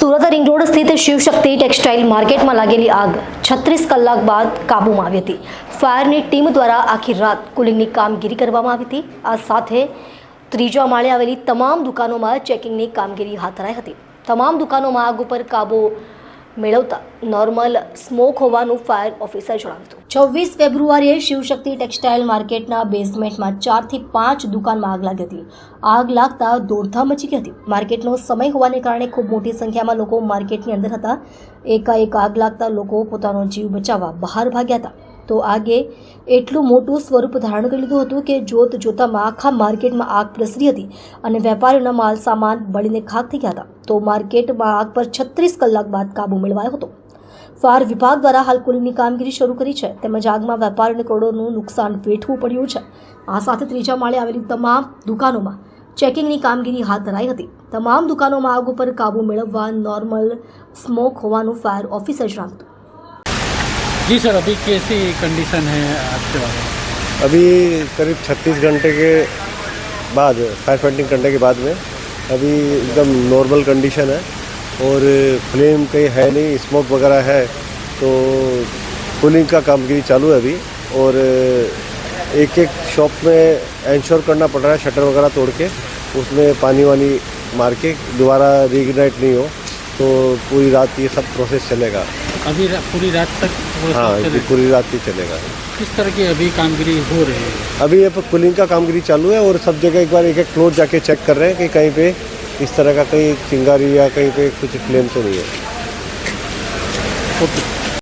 Surat ring road સ્થિત Shivshakti textile માર્કેટમાં લાગેલી આગ છત્રીસ કલાક બાદ કાબૂમાં આવી હતી. ફાયરની ટીમ દ્વારા આખી રાત કુલિંગની કામગીરી કરવામાં આવી હતી. આ સાથે ત્રીજા માળે આવેલી તમામ દુકાનોમાં ચેકિંગની કામગીરી હાથ ધરાઈ હતી. તમામ દુકાનોમાં આગ ઉપર કાબૂ મેળવતા નોર્મલ સ્મોક હોવાનું ફાયર ઓફિસર જણાવ્યું હતું. છવ્વીસ ફેબ્રુઆરીએ શિવશક્તિ ટેક્સટાઇલ માર્કેટના બેઝમેન્ટમાં ચારથી પાંચ દુકાનમાં આગ લાગી હતી. આગ લાગતા દોડધામ મચી ગઈ હતી. માર્કેટનો સમય હોવાને કારણે ખૂબ મોટી સંખ્યામાં લોકો માર્કેટની અંદર હતા. એકાએક આગ લાગતા લોકો પોતાનો જીવ બચાવવા બહાર ભાગ્યા હતા. તો આગે એટલું મોટું સ્વરૂપ ધારણ કરી લીધું હતું કે જોત જોતામાં આખા માર્કેટમાં આગ પ્રસરી હતી અને વેપારીઓના માલ સામાન બળીને ખાક થઈ ગયા હતા. તો માર્કેટમાં આગ પર છત્રીસ કલાક બાદ કાબુ મેળવાયો હતો. ફાયર વિભાગ દ્વારા હાલ કુલની કામગીરી શરૂ કરી છે. તેમજ આગમાં વેપારીને કરોડોનું નુકસાન વેઠવું પડ્યું છે. આ સાથે ત્રીજા માળે આવેલી તમામ દુકાનોમાં ચેકિંગની કામગીરી હાથ ધરાઈ હતી. તમામ દુકાનોમાં આગ ઉપર કાબુ મેળવવા નોર્મલ સ્મોક હોવાનું ફાયર ઓફિસર જણાવ્યું હતું. जी सर, अभी कैसी कंडीशन है आपके वहाँ अभी करीब 36 घंटे के बाद फायर फाइटिंग करने के बाद में, अभी एकदम नॉर्मल कंडीशन है और फ्लेम कहीं है नहीं स्मोक वगैरह है तो कूलिंग का कामगिरी चालू है अभी और एक एक शॉप में इंश्योर करना पड़ रहा है शटर वगैरह तोड़ के, उसमें पानी वानी मार के, दोबारा रीगनाइट नहीं हो तो पूरी रात ये सब प्रोसेस चलेगा। अभी रा, पूरी रात तक हाँ ये पूरी रात ही चलेगा। किस तरह की अभी कामगिरी हो रही है? अभी ये कूलिंग का कामगिरी चालू है और सब जगह एक बार एक एक क्लोज जाके चेक कर रहे हैं कि कहीं पे इस तरह का कहीं चिंगारी या कहीं पे कुछ फ्लेम तो नहीं है। ओके।